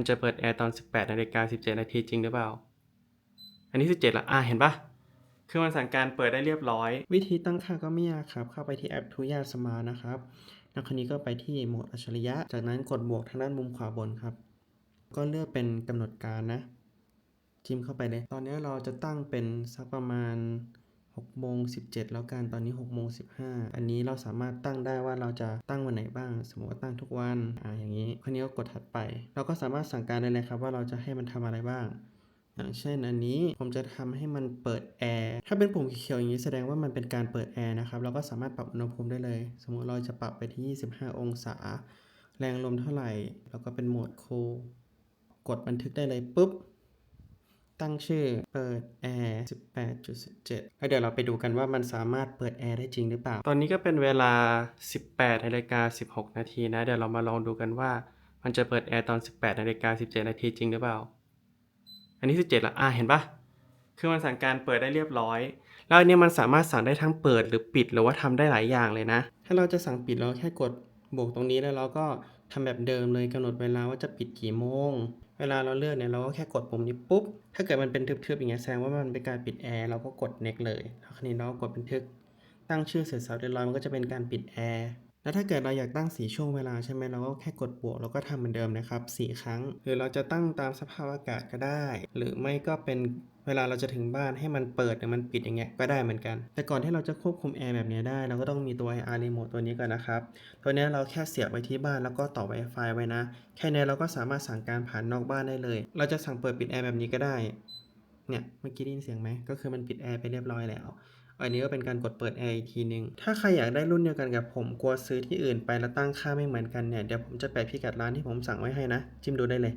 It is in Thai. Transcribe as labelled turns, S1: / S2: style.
S1: มันจะเปิดแอร์ตอน 18นาฬิกา17นาทีจริงหรือเปล่า อันนี้ 17ละอะเห็นปะคือมันสั่งการเปิดได้เรียบร้อย วิธีตั้งค่าก็ไม่ยากครับ เข้าไปที่แอปทุยาสมาร์นะครับแล้วคราวนี้ก็ไปที่โหมดอัจฉริยะ จากนั้นกดบวกทางด้านมุมขวาบนครับ ก็เลือกเป็นกำหนดการนะจิ้มเข้าไปเลย ตอนนี้เราจะตั้งเป็นสักประมาณ 6โมง17 แล้วกันตอนนี้6โมง15 อันนี้เราสามารถตั้งได้ว่าเราจะตั้งวันไหนบ้าง สมมติว่าตั้งทุกวันอ่าอย่างนี้คราวนี้ก็กดถัดไป เราก็สามารถสั่งการได้เลยครับว่าเราจะให้มันทำอะไรบ้าง อย่างเช่นอันนี้ผมจะทำให้มันเปิดแอร์ถ้าเป็นปุ่มเขียวอย่างนี้แสดงว่ามันเป็นการเปิดแอร์นะครับเราก็สามารถปรับอุณหภูมิได้เลย สมมติเราจะปรับไปที่ 25 องศา แรงลมเท่าไหร่ แล้วก็เป็นโหมด cool กดบันทึกได้เลยปุ๊บ ตั้งชื่อเปิดแอร์18.17แล้วเดี๋ยวเราไปดูกันว่ามันสามารถเปิดแอร์ได้จริงหรือเปล่า ตอนนี้ก็เป็นเวลา 18นาฬิกา16 นาทีนะ เดี๋ยวเรามาลองดูกันว่ามันจะเปิดแอร์ตอน 18นาฬิกา17 นาทีจริงหรือเปล่า อันนี้ 17ละอะเห็นปะคือมันสั่งการเปิดได้เรียบร้อย แล้วอันเนี้ยมันสามารถสั่งได้ทั้งเปิดหรือปิดหรือว่าทำได้หลายอย่างเลยนะ ถ้าเราจะสั่งปิดเราแค่กด บวกตรงนี้แล้วเราก็ทำแบบเดิมเลยกำหนดเวลาว่าจะปิดกี่โมง เวลาเราเลือกเนี่ยเราก็แค่กดปุ่มนี้ปุ๊บ ถ้าเกิดมันเป็นทึบๆอย่างเงี้ยแสดงว่ามันเป็นการปิดแอร์เราก็กด next เลยแล้วคราวนี้เราก็กดบันทึก ตั้งชื่อเสร็จสับเรียบร้อยมันก็จะเป็นการปิดแอร์ แล้วถ้าเกิดเราอยากตั้งสีช่วงเวลาใช่ไหมเราก็แค่กดบวกแล้วก็ทำเหมือนเดิมนะครับสี่ครั้ง หรือเราจะตั้งตามสภาพอากาศก็ได้ หรือไม่ก็เป็นเวลาเราจะถึงบ้านให้มันเปิดหรือมันปิดอย่างเงี้ยก็ได้เหมือนกัน แต่ก่อนที่เราจะควบคุมแอร์แบบนี้ได้ เราก็ต้องมีตัว IR remote ตัวนี้ก่อนนะครับ ตัวนี้เราแค่เสียบไว้ที่บ้านแล้วก็ต่อ Wi-Fi ไว้นะ แค่นี้เราก็สามารถสั่งการผ่านนอกบ้านได้เลย เราจะสั่งเปิดปิดแอร์แบบนี้ก็ได้ เนี่ยเมื่อกี้ได้ยินเสียงไหมก็คือมันปิดแอร์ไปเรียบร้อยแล้วอันนี้ก็เป็นการกดเปิดแอร์อีกทีหนึ่งถ้าใครอยากได้รุ่นเดียวกันกับผมกลัวซื้อที่อื่นไปแล้วตั้งค่าไม่เหมือนกันเนี่ย เดี๋ยวผมจะแปะพิกัดร้านที่ผมสั่งไว้ให้นะ จิ้มดูได้เลย